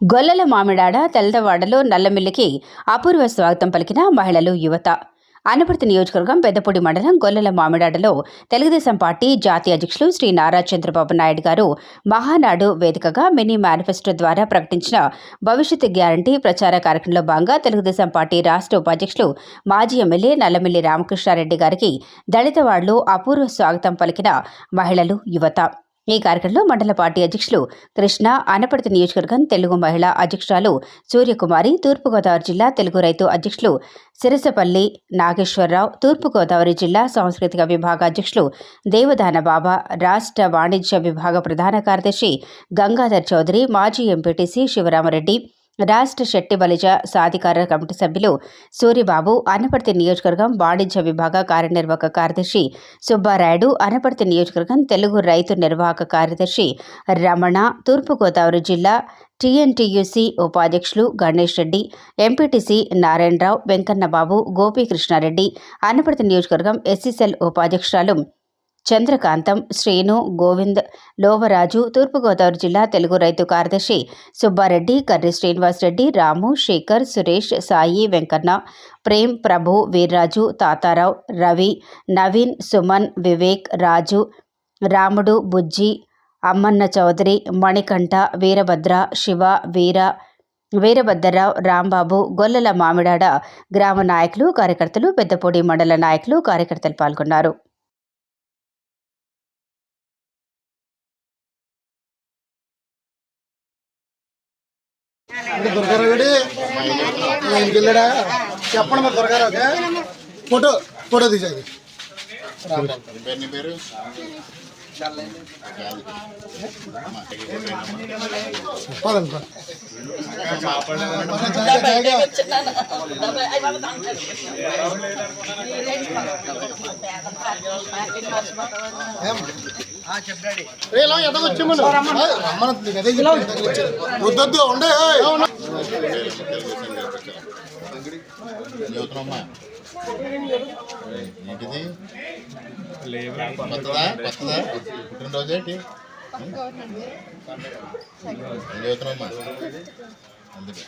గొల్లల మామిడాడ తెల్లవాడలో నల్లమిల్లికి అపూర్వ స్వాగతం పలికిన మహిళలు యువత. అనపర్తి నియోజకవర్గం పెద్దపూడి మండలం గొల్లల మామిడాడలో తెలుగుదేశం పార్టీ జాతీయ అధ్యక్షులు శ్రీ నారా చంద్రబాబు నాయుడు గారు మహానాడు వేదికగా మినీ మేనిఫెస్టో ద్వారా ప్రకటించిన భవిష్యత్తు గ్యారంటీ ప్రచార కార్యక్రమంలో భాగంగా తెలుగుదేశం పార్టీ రాష్ట్ర ఉపాధ్యక్షులు మాజీ ఎమ్మెల్యే నల్లమిల్లి రామకృష్ణారెడ్డి గారికి దళిత వాళ్ళు అపూర్వ స్వాగతం పలికిన మహిళలు యువత. ఈ కార్యక్రమంలో మండల పార్టీ అధ్యక్షులు కృష్ణ అనపర్తి నియోజకవర్గం తెలుగు మహిళా అధ్యక్షురాలు సూర్యకుమారి తూర్పుగోదావరి జిల్లా తెలుగు రైతు అధ్యక్షులు సిరసపల్లి నాగేశ్వరరావు తూర్పుగోదావరి జిల్లా సాంస్కృతిక విభాగ అధ్యక్షులు దేవదాన బాబా రాష్ట్ర వాణిజ్య విభాగ ప్రధాన కార్యదర్శి గంగాధర్ చౌదరి మాజీ ఎంపీటీసీ శివరామరెడ్డి రాష్ట్ర శెట్టి బలిజ సాధికార కమిటీ సభ్యులు సూరిబాబు అనపర్తి నియోజకవర్గం వాణిజ్య విభాగ కార్యనిర్వాహక కార్యదర్శి సుబ్బారాయుడు అనపర్తి నియోజకవర్గం తెలుగు రైతు నిర్వాహక కార్యదర్శి రమణ తూర్పుగోదావరి జిల్లా టీఎన్టీయూసీ ఉపాధ్యక్షులు గణేష్ రెడ్డి ఎంపీటీసీ నారాయణరావు వెంకన్నబాబు గోపీకృష్ణారెడ్డి అనపర్తి నియోజకవర్గం ఎస్సీసెల్ ఉపాధ్యక్షురాలు చంద్రకాంతం శ్రీను గోవింద్ లోవరాజు తూర్పుగోదావరి జిల్లా తెలుగు రైతు కార్యదర్శి సుబ్బారెడ్డి కర్రి శ్రీనివాసరెడ్డి రాము శేఖర్ సురేష్ సాయి వెంకన్న ప్రేమ్ ప్రభు వీర్రాజు తాతారావు రవి నవీన్ సుమన్ వివేక్ రాజు రాముడు బుజ్జి అమ్మన్న చౌదరి మణికంఠ వీరభద్ర శివ వీర వీరభద్రరావు రాంబాబు గొల్లల మామిడాడ గ్రామ నాయకులు కార్యకర్తలు పెద్దపూడి మండల నాయకులు కార్యకర్తలు పాల్గొన్నారు. అంటే ఆయనకి వెళ్ళాడా చెప్పండి మరి దొరకారావుకే ఫోటో ఫోటో తీసేది పదండి వద్దొద్దు ఉండే ఏంటిది కొత్తదా కొత్తదా? పుట్టినరోజు ఏంటి? చదువుతున్నామ్మా అందుకే.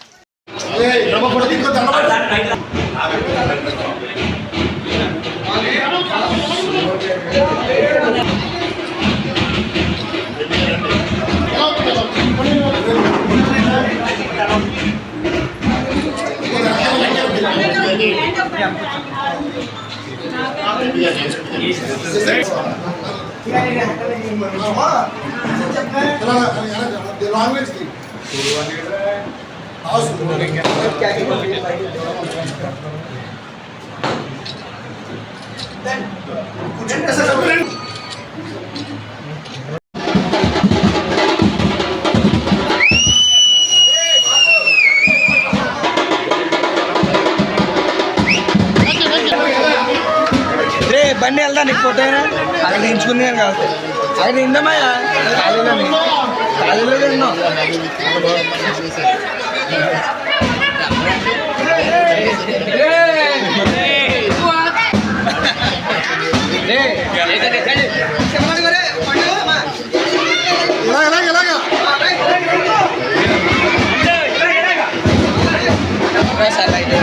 लैंग्वेज की Then, couldn't necessarily బండి వెళ్దా నీకు ఫోటో అక్కడ దించుకుంది నేను కాదు అక్కడ నిందమయ్యా ఖాళీలో ఖాళీలో తిన్నాం Gracias,